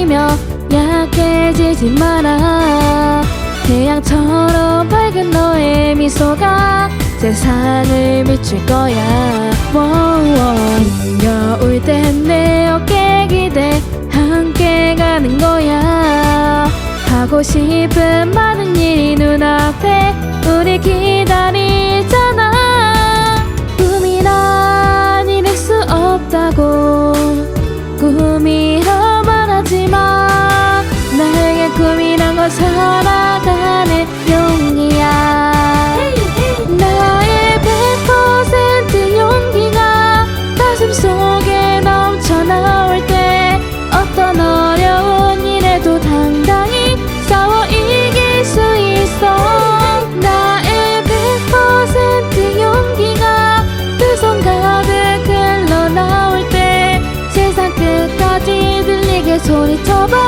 속이며 약해지지 마라. 태양처럼 밝은 너의 미소가 세상을 비출 거야. 워워 겨울 땐내 어깨 기대 함께 가는 거야. 하고 싶은 많 আজি মা 들리게 소리쳐봐